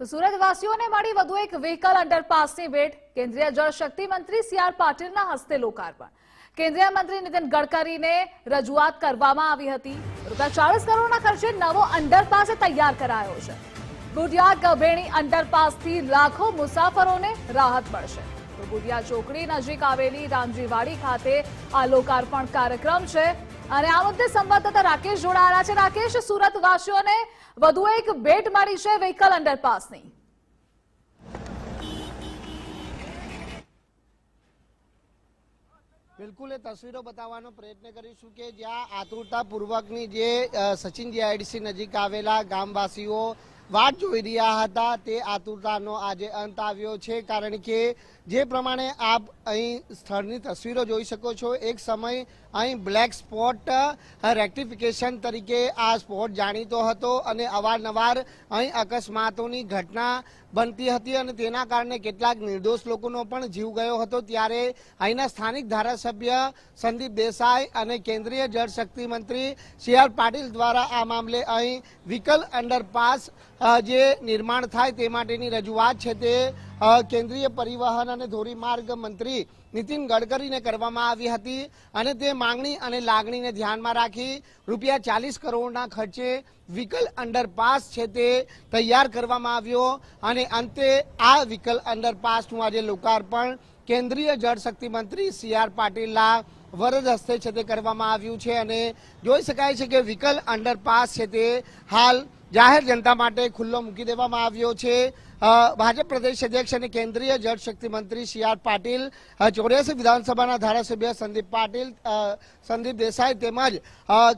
તો સુરતવાસીઓને મળી વધુ એક વ્હીકલ અંડરપાસની ભેટ. કેન્દ્રીય જળશક્તિ મંત્રી સી આર પાટીલના હસ્તે લોકાર્પણ. કેન્દ્રીય મંત્રી નીતિન ગડકરીને રજૂઆત કરવામાં આવી હતી. રૂપિયા ચાલીસ કરોડના ખર્ચે નવો અંડરપાસ તૈયાર કરાયો છે. ગુડિયા ગભેણી અંડરપાસથી લાખો મુસાફરોને રાહત મળશે. તો ગુડિયા ચોકડી નજીક આવેલી રામજીવાડી ખાતે આ લોકાર્પણ કાર્યક્રમ છે. અને આ મુદ્દે સંવાદદાતા રાકેશ જોડાયેલા છે. રાકેશ, સુરતવાસીઓને વધુ એક ભેટ મળી છે વ્હીકલ અંડરપાસની બિલકુલ, એ તસવીરો બતાવવાનો પ્રયત્ન કરીશું કે જ્યાં આતુરતાપૂર્વકની જે સચિન જીઆઈડીસી નજીક આવેલા ગામવાસીઓ વાટ જોઈ રહ્યા હતા તે આતુરતાનો આજે અંત આવ્યો છે, કારણ કે જે પ્રમાણે આપ અહીં સ્થળની તસવીરો જોઈ શકો છો, એક સમય અહીં બ્લેક સ્પોટ રેક્ટિફિકેશન તરીકે આ સ્પોટ જાણીતો હતો અને અવારનવાર અહીં અકસ્માતોની ઘટના બનતી હતી અને તેના કારણે કેટલાક નિર્દોષ લોકોનો પણ જીવ ગયો હતો. ત્યારે અહીંના સ્થાનિક ધારાસભ્ય સંદીપ દેસાઈ અને કેન્દ્રીય જળશક્તિ મંત્રી સી આર પાટીલ દ્વારા આ મામલે અહીં વિકલ અંડરપાસ જે નિર્માણ થાય તે માટેની રજૂઆત છે તે કેન્દ્રીય પરિવહન અને ધોરીમાર્ગ મંત્રી નીતિન ગડકરીને કરવામાં આવી હતી અને તે માંગણી અને લાગણીને ધ્યાનમાં રાખી રૂપિયા ચાલીસ કરોડના ખર્ચે વિકલ અંડરપાસ છે તે તૈયાર કરવામાં આવ્યો અને અંતે આ વિકલ અંડરપાસનું આજે લોકાર્પણ કેન્દ્રીય જળશક્તિ મંત્રી સી આર પાટીલના વરદ હસ્તે છે તે કરવામાં આવ્યું છે અને જોઈ શકાય છે કે વિકલ અંડરપાસ છે તે હાલ જાહેર જનતા માટે ખુલ્લો મૂકી દેવામાં આવ્યો છે. ભાજપ પ્રદેશ અધ્યક્ષ અને કેન્દ્રીય જળશક્તિ મંત્રી સી આર પાટીલ ચોર્યાસી વિધાનસભાના ધારાસભ્ય સંદીપ પાટીલ સંદીપ દેસાઈ તેમજ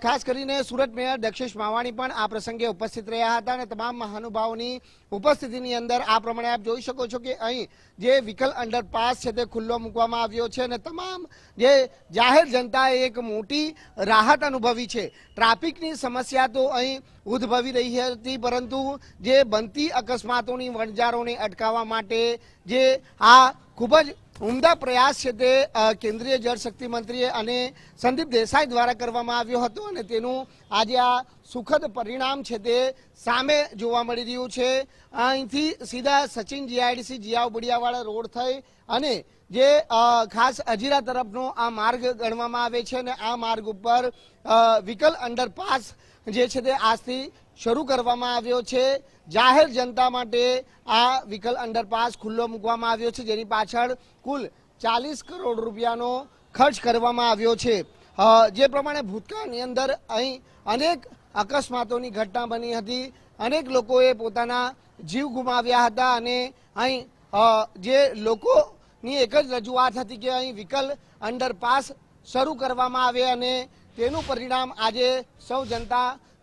ખાસ કરીને સુરત મેયર દક્ષેશ માવાણી પણ આ પ્રસંગે ઉપસ્થિત રહ્યા હતા અને તમામ મહાનુભાવોની ઉપસ્થિતિની અંદર આ પ્રમાણે આપ જોઈ શકો છો કે અહીં જે વિકલ અંડરપાસ છે તે ખુલ્લો મૂકવામાં આવ્યો છે અને તમામ જે જાહેર જનતાએ એક મોટી રાહત અનુભવી છે. ટ્રાફિકની સમસ્યા તો અહીં ઉદ્ભવી રહી હતી, પરંતુ જે બનતી અકસ્માતોની વણજારોને અટકાવવા માટે જે આ ખૂબ જ ઉમદા પ્રયાસ છે તે કેન્દ્રીય જળશક્તિ મંત્રીએ અને સંદીપ દેસાઈ દ્વારા કરવામાં આવ્યો હતો અને તેનું આજે આ સુખદ પરિણામ છે તે સામે જોવા મળી રહ્યું છે. અહીંથી સીધા સચિન જીઆઈડીસી જીયાવ બુડિયાવાળા રોડ થઈ અને જે ખાસ અજીરા તરફનો આ માર્ગ ગણવામાં આવે છે અને આ માર્ગ ઉપર વિકલ અંડરપાસ જે છે તે આજથી શરૂ કરવામાં આવ્યો છે. જાહેર જનતા માટે આ વિકલ અંડરપાસ ખુલ્લો મૂકવામાં આવ્યો છે, જેની પાછળ કુલ ચાલીસ કરોડ રૂપિયાનો ખર્ચ કરવામાં આવ્યો છે. જે પ્રમાણે ભૂતકાળની અંદર અહીં અનેક અકસ્માતોની ઘટના બની હતી. અનેક લોકોએ પોતાના જીવ ગુમાવ્યા હતા અને અહીં જે લોકોની એક જ રજૂઆત હતી કે અહીં વિકલ અંડરપાસ શરૂ કરવામાં આવે અને તેનું પરિણામ આજે સૌ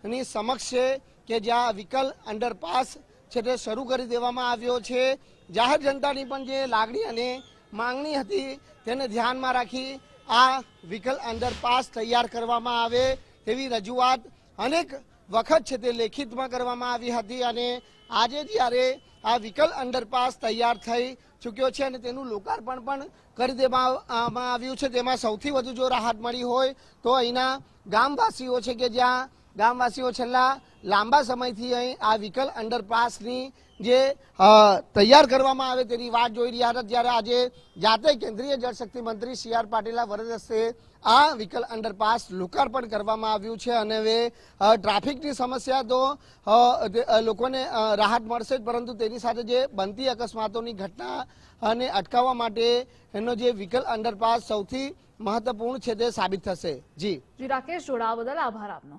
જનતાની સમક્ષ છે કે જ્યાં વિકલ અંડરપાસ છે તે શરૂ કરી દેવામાં આવ્યો છે. જાહેર જનતાની પણ જે લાગણી અને માંગણી હતી તેને ધ્યાનમાં રાખી આ વિકલ અંડરપાસ તૈયાર કરવામાં આવે તેવી રજૂઆત અનેક વખત છે તે લેખિતમાં કરવામાં આવી હતી અને આજે જ્યારે આ વિકલ અંડરપાસ તૈયાર થઈ ચૂક્યો છે અને તેનું લોકાર્પણ પણ કરી દેવામાં આવ્યું છે, તેમાં સૌથી વધુ જો રાહત મળી હોય તો અહીંના ગામવાસીઓ છે કે જ્યાં ગામવાસીઓ છેલ્લા લાંબા સમયથી અહીં આ વિકલ અંડરપાસની જે તૈયાર કરવામાં આવે તેની વાત જોઈ રહ્યા હતા જ્યારે આજે જાતે કેન્દ્રીય જળશક્તિ મંત્રી સી આર પાટીલના વરદ હસ્તે આ વિકલ અંડરપાસ લોકાર્પણ કરવામાં આવ્યું છે. અને હવે ટ્રાફિકની સમસ્યા તો લોકોને રાહત મળશે જ, પરંતુ તેની સાથે જે બનતી અકસ્માતોની ઘટના અને અટકાવવા માટે એનો જે વિકલ અંડરપાસ સૌથી મહત્વપૂર્ણ છે તે સાબિત થશે. જી. જી, રાકેશ જોડાવા બદલ આભાર આપનો.